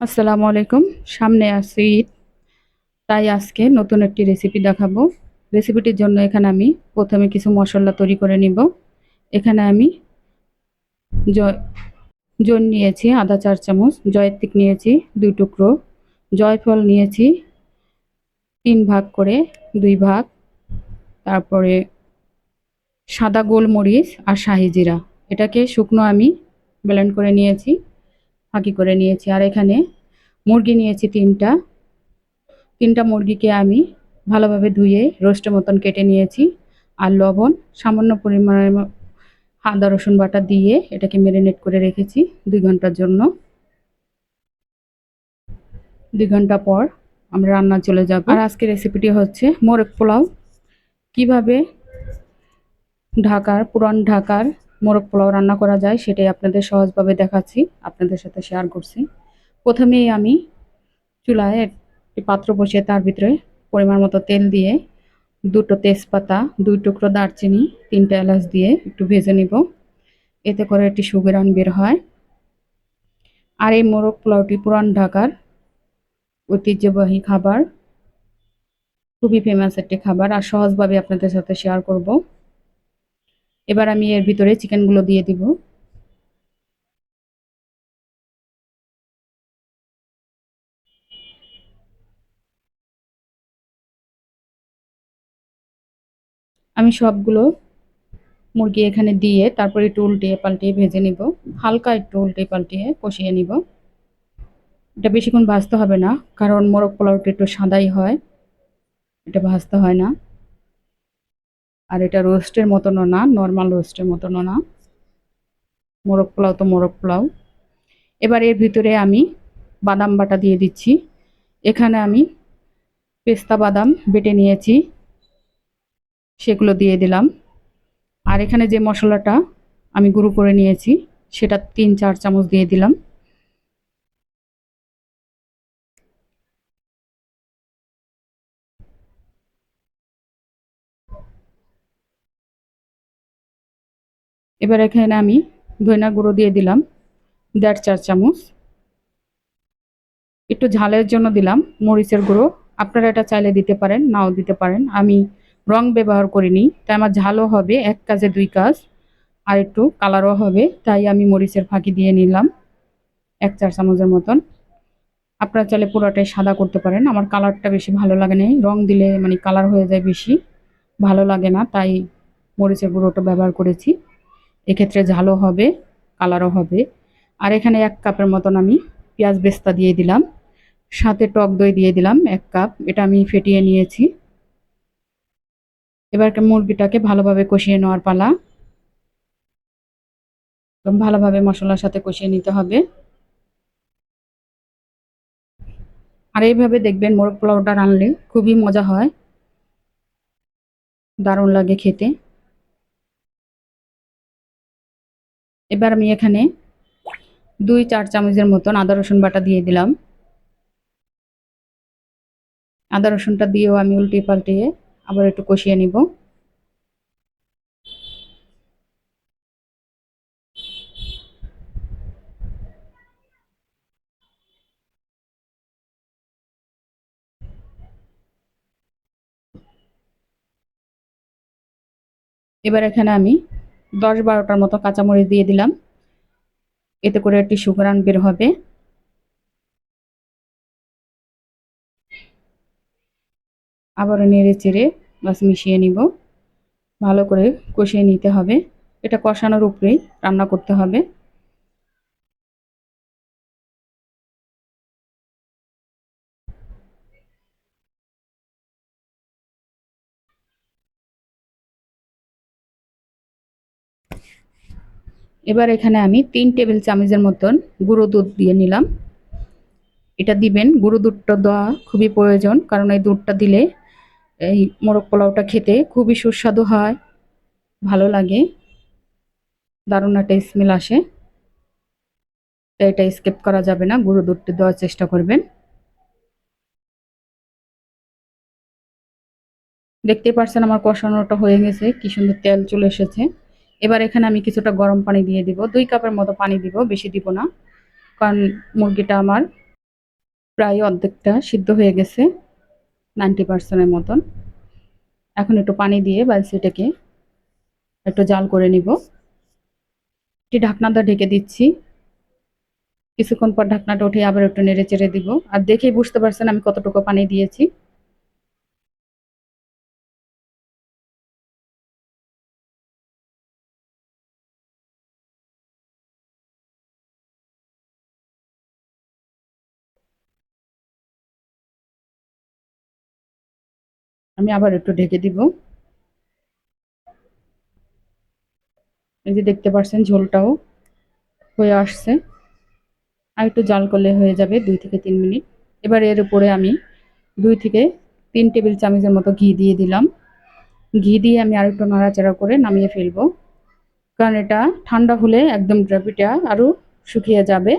আসসালামু আলাইকুম। সামনে ঈদ তাই আজকে নতুন একটি রেসিপি দেখাবো। রেসিপিটির জন্য এখানে আমি প্রথমে কিছু মশলা তৈরি করে নিব। এখানে আমি জোন নিয়েছি আদা চার চামচ, জয়ত্রিক নিয়েছি দুই টুকরো, জয়ফল নিয়েছি তিন ভাগ করে দুই ভাগ, তারপরে সাদা গোলমরিচ আর শাহি জিরা। এটাকে শুকনো আমি ব্লেন্ড করে নিয়েছি। ফাঁকি করে নিয়েছি। আর এখানে মুরগি নিয়েছি তিনটা। তিনটা মুরগিকে আমি ভালোভাবে ধুয়ে রোস্টের মতন কেটে নিয়েছি। আর লবণ, সামান্য পরিমাণে আদা, রসুন বাটা দিয়ে এটাকে ম্যারিনেট করে রেখেছি দুই ঘণ্টার জন্য। দুই ঘণ্টা পর আমরা রান্না চলে যাব। আর আজকের রেসিপিটি হচ্ছে মোরগ পোলাও। কীভাবে ঢাকার, পুরান ঢাকার মোরগ পোলাও রান্না করা যায়, সেটাই আপনাদের সহজভাবে দেখাচ্ছি, আপনাদের সাথে শেয়ার করছি। প্রথমেই আমি চুলায় একটি পাত্র বসিয়ে তার ভিতরে পরিমাণ মতো তেল দিয়ে দুটো তেজপাতা, দুই টুকরো দারচিনি, তিনটা এলাচ দিয়ে একটু ভেজে নিব। এতে করে একটি সুগেরান বের হয়। আর এই মোরগ পোলাওটি পুরান ঢাকার ঐতিহ্যবাহী খাবার, খুবই ফেমাস একটি খাবার, আর সহজভাবে আপনাদের সাথে শেয়ার করব। এবার আমি এর ভিতরে চিকেনগুলো দিয়ে দিব। আমি সবগুলো মুরগি এখানে দিয়ে তারপর একটু উল্টিয়ে পাল্টিয়ে ভেজে নিব। হালকা একটু উল্টিয়ে পাল্টিয়ে কষিয়ে নিব। এটা বেশিক্ষণ ভাজতে হবে না, কারণ মোরগ পোলাওটা একটু সাদাই হয়, এটা ভাজতে হয় না। আর এটা রোস্টের মতনও না, নর্মাল রোস্টের মতনও না। মোরগ পোলাও তো মোরগ পোলাও। এবার এর ভিতরে আমি বাদাম বাটা দিয়ে দিচ্ছি। এখানে আমি পেস্তা বাদাম বেটে নিয়েছি, সেগুলো দিয়ে দিলাম। আর এখানে যে মশলাটা আমি গুঁড়ো করে নিয়েছি, সেটা তিন, চার চামচ দিয়ে দিলাম। এবার এখানে আমি ধইনা গুঁড়ো দিয়ে দিলাম দেড় চার চামচ। একটু ঝালের জন্য দিলাম মরিচের গুঁড়ো। আপনারা এটা চাইলে দিতে পারেন, নাও দিতে পারেন। আমি রং ব্যবহার করিনি, তাই আমার ঝালও হবে, এক কাজে দুই কাজ, আর একটু কালারও হবে, তাই আমি মরিচের ফাঁকি দিয়ে নিলাম এক চার চামচের মতন। আপনারা চাইলে পুরোটাই সাদা করতে পারেন, আমার কালারটা বেশি ভালো লাগে না রং দিলে মানে কালার হয়ে যায় বেশি, ভালো লাগে না, তাই মরিচের গুঁড়োটা ব্যবহার করেছি। এক্ষেত্রে ঝালও হবে, কালারও হবে। আর এখানে এক কাপের মতন আমি পেঁয়াজ বেস্তা দিয়ে দিলাম। সাথে টক দই দিয়ে দিলাম এক কাপ, এটা আমি ফেটিয়ে নিয়েছি। এবার মুরগিটাকে ভালোভাবে কষিয়ে নেওয়ার পালা। ভালোভাবে মশলার সাথে কষিয়ে নিতে হবে। আর এইভাবে দেখবেন মোরগ পোলাওটা রানলে খুবই মজা হয়। দারুণ লাগে খেতে। এবার আমি এখানে দুই চার চামচের মতন আদা, রসুন বাটা দিয়ে দিলাম। আদা, রসুনটা দিয়েও আমি উল্টিয়ে পাল্টিয়ে আবার একটু কষিয়ে নিব। এবার এখানে আমি দশ বারোটার মতো কাঁচামরিচ দিয়ে দিলাম। এতে করে একটি সুগরান বের হবে। আবারও নেড়ে চেড়ে বাস মিশিয়ে নিব। ভালো করে কষিয়ে নিতে হবে। এটা কষানোর উপরেই রান্না করতে হবে। এবার এখানে আমি তিন টেবিল চামচের মতন গুঁড়ো দুধ দিয়ে নিলাম। এটা দিবেন, গুঁড়ো দুধটা দেওয়া খুবই প্রয়োজন, কারণ এই দুধটা দিলে এই মোরগ পোলাওটা খেতে খুবই সুস্বাদু হয়, ভালো লাগে। দারুণ একটা স্মেল আসে। এটা স্কেপ করা যাবে না, গুঁড়ো দুধটা দেওয়ার চেষ্টা করবেন। দেখতে পারছেন আমার কষানোটা হয়ে গেছে, কি সুন্দর তেল চলে এসেছে। এবার এখানে আমি কিছুটা গরম পানি দিয়ে দিব। দুই কাপের মতো পানি দিব, বেশি দিব না। কারণ মুরগিটা আমার প্রায় অর্ধেকটা সিদ্ধ হয়ে গেছে নাইনটি পার্সেন্টের মতন। এখন একটু পানি দিয়ে বালসিটাকে একটু জাল করে নিব। একটি ঢাকনাটা ঢেকে দিচ্ছি। কিছুক্ষণ পর ঢাকনাটা উঠে আবার একটু নেড়ে চেড়ে দিব। আর দেখেই বুঝতে পারছেন আমি কতটুকু পানি দিয়েছি। আমি আবার একটু ঢেকে দিব। এই যে দেখতে পাচ্ছেন ঝোলটাও হয়ে আসছে। আর একটু জাল করলে হয়ে যাবে দুই থেকে তিন মিনিট। এবার এর উপরে আমি দুই থেকে তিন টেবিল চামচের মতো ঘি দিয়ে দিলাম। ঘি দিয়ে আমি আর একটু নাড়াচাড়া করে নামিয়ে ফেলব। কারণ এটা ঠান্ডা হলে একদম গ্রেভিটা আরও শুকিয়ে যাবে।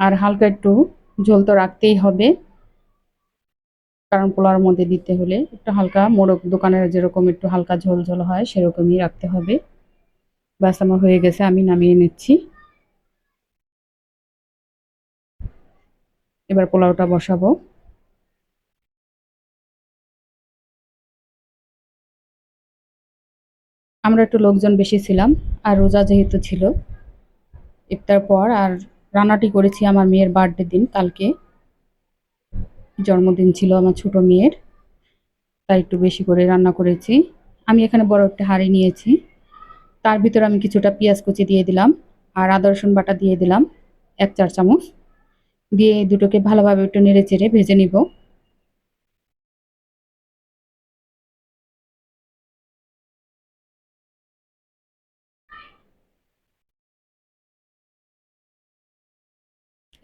আর হালকা একটু ঝোল তো রাখতেই হবে। কারণ পোলাওর মধ্যে দিতে হলে একটু হালকা মোড়ক দোকানের যেরকম একটু হালকা ঝোল ঝোল হয় সেরকমই রাখতে হবে। ব্যাস, আমার হয়ে গেছে, আমি নামিয়ে নিচ্ছি। এবার পোলাওটা বসাবো। আমরা একটু লোকজন বেশি ছিলাম আর রোজা যেহেতু ছিল, ইফতার পর আর রান্নাটি করেছি আমার মেয়ের বার্থডে দিন কালকে। জন্মদিন ছিল আমার ছোট মেয়ের। তাই একটু বেশি করে রান্না করেছি। আমি এখানে বড় একটা হাঁড়ি নিয়েছি। তার ভিতরে আমি কিছুটা পেঁয়াজ কুচি দিয়ে দিলাম আর আদা, রসুন বাটা দিয়ে দিলাম এক চার চামচ। দিয়ে দুটোকে ভালোভাবে একটু নেড়ে চেড়ে ভেজে নিব।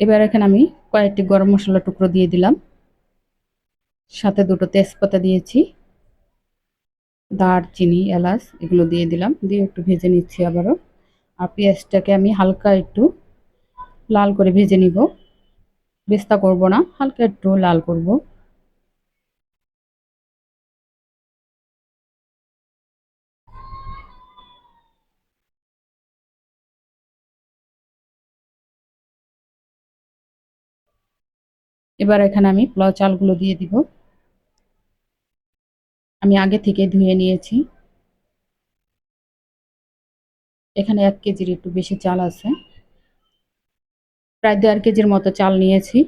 এবার এখানে আমি কয়েকটি গরম মশলা টুকরো দিয়ে দিলাম। সাথে দুটো তেজপাতা দিয়েছি, দারচিনি, এলাচ, এগুলো দিয়ে দিলাম, দিয়ে একটু ভেজে নিচ্ছি আবারও। আর পেঁয়াজটাকে আমি হালকা একটু লাল করে ভেজে নিব। বেস্তা করব না, হালকা একটু লাল করব। এবার এখানে আমি পোলাও চালগুলো দিয়ে দিব। আমি আগে থেকে ধুয়ে নিয়েছি। এখানে এক কেজির একটু বেশি চাল আছে। প্রায় দেড় কেজির মতো চাল নিয়েছি।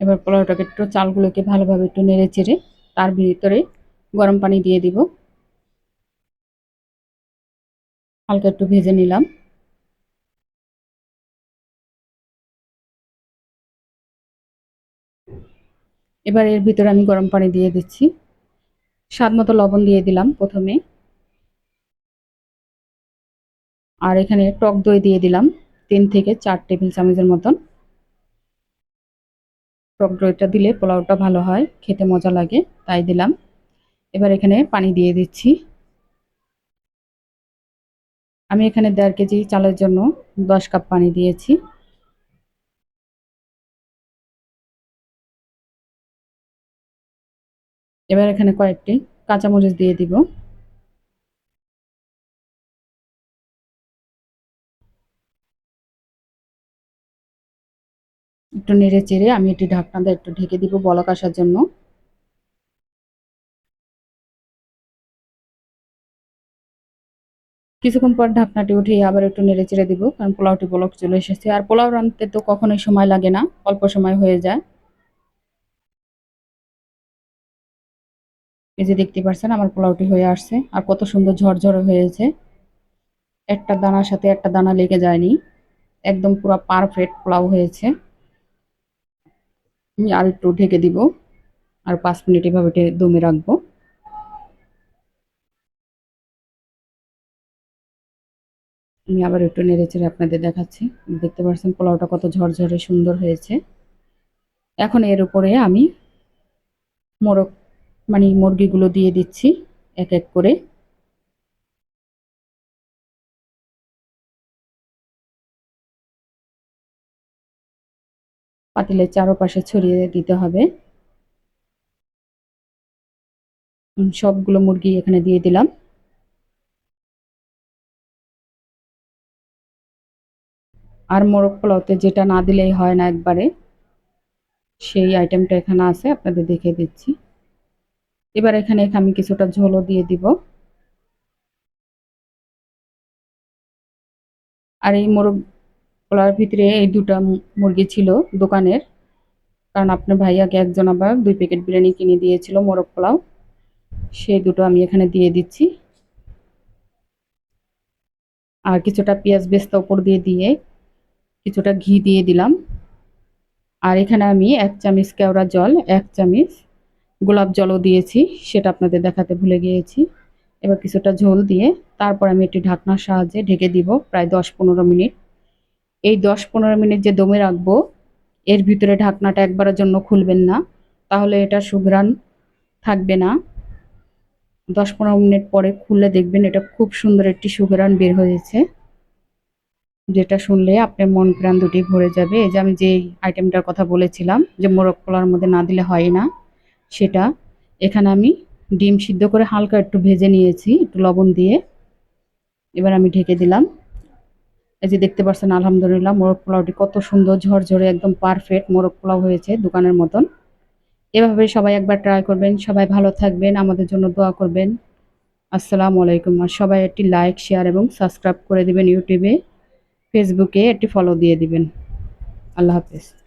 এবার পোলাওটাকে একটু চালগুলোকে ভালোভাবে একটু নেড়ে চেড়ে তার ভিতরে গরম পানি দিয়ে দিব। হালকা একটু ভেজে নিলাম। এবার এর ভিতরে আমি গরম পানি দিয়ে দিচ্ছি। স্বাদ মতো লবণ দিয়ে দিলাম প্রথমে। আর এখানে টক দই দিয়ে দিলাম তিন থেকে চার টেবিল চামচের মতন। টক দইটা দিলে পোলাওটা ভালো হয়, খেতে মজা লাগে, তাই দিলাম। এবার এখানে পানি দিয়ে দিচ্ছি। আমি এখানে দেড় কেজি চালের জন্য দশ কাপ পানি দিয়েছি। এবার এখানে কয়েকটি কাঁচামরিচ দিয়ে দিব। একটু নেড়ে চেড়ে আমি এটি ঢাকনা দিয়ে একটু ঢেকে দিব বলক আসার জন্য। কিছুক্ষণ পর ঢাকনাটি উঠিয়ে আবার একটু নেড়ে চেড়ে দিব, কারণ পোলাওটি বলক চলে এসেছে। আর পোলাও রাঁধতে তো কখনোই সময় লাগে না, অল্প সময় হয়ে যায়। এই যে দেখতে পাচ্ছেন আমার পোলাওটি হয়ে আসছে। আর কত সুন্দর ঝরঝরে হয়েছে। একটা দানার সাথে একটা দানা লেগে যায়নি। একদম পুরো পারফেক্ট পোলাও হয়েছে। আমি আর একটু ঢেকে দিব। আর পাঁচ মিনিট এভাবে দমে রাখব। আমি আবার একটু নেড়ে চেড়ে আপনাদের দেখাচ্ছি। দেখতে পাচ্ছেন পোলাওটা কত ঝরঝরে সুন্দর হয়েছে। এখন এর উপরে আমি মোরগ মানে মুরগিগুলো দিয়ে দিচ্ছি এক এক করে। পাতিলের চারপাশে ছড়িয়ে দিতে হবে। সবগুলো মুরগি এখানে দিয়ে দিলাম। আর মোরগ পোলাওতে যেটা না দিলেই হয় না একবারে, সেই আইটেমটা এখানে আছে, আপনাদের দেখিয়ে দিচ্ছি। এবার এখানে আমি কিছুটা ঝোলও দিয়ে দিব। আর এই মোরগ পোলাওর ভিতরে এই দুটা মুরগি ছিল দোকানের। কারণ আপনার ভাইয়াকে একজন আবার দুই প্যাকেট বিরিয়ানি কিনে দিয়েছিল মোরগ পোলাও। সেই দুটো আমি এখানে দিয়ে দিচ্ছি। আর কিছুটা পেঁয়াজ বেস্তা উপর দিয়ে দিয়ে কিছুটা ঘি দিয়ে দিলাম। আর এখানে আমি এক চামচ কেওড়া জল, এক চামচ গোলাপ জলও দিয়েছি, সেটা আপনাদের দেখাতে ভুলে গিয়েছি। এবার কিছুটা ঝোল দিয়ে তারপর আমি একটি ঢাকনার সাহায্যে ঢেকে দিব প্রায় দশ পনেরো মিনিট। এই দশ পনেরো মিনিট যে দমে রাখব, এর ভিতরে ঢাকনাটা একবারের জন্য খুলবেন না, তাহলে এটা সুঘ্রাণ থাকবে না। দশ পনেরো মিনিট পরে খুললে দেখবেন এটা খুব সুন্দর একটি সুঘ্রাণ বের হয়েছে। যেটা শুনলে আপনার মন প্রাণ দুটি ভরে যাবে। এই যে আমি যে আইটেমটার কথা বলেছিলাম, যে মোরগ পোলার মধ্যে না দিলে হয় না। সেটা। এখানে আমি ডিম সিদ্ধ করে হালকা একটু ভেজে নিয়েছি, একটু লবণ দিয়ে। এবার আমি ঢেকে দিলাম। এই যে দেখতে পাচ্ছেন, আলহামদুলিল্লাহ, মোরগ পোলাওটি কত সুন্দর, ঝরঝরে, একদম পারফেক্ট মোরগ পোলাও হয়েছে দোকানের মতন। এভাবে সবাই একবার ট্রাই করবেন। সবাই ভালো থাকবেন, আমাদের জন্য দোয়া করবেন। আসসালামু আলাইকুম। আর সবাই একটি লাইক শেয়ার এবং সাবস্ক্রাইব করে দিবেন ইউটিউবে। ফেসবুকে একটি ফলো দিয়ে দিবেন। আল্লাহ হাফেজ।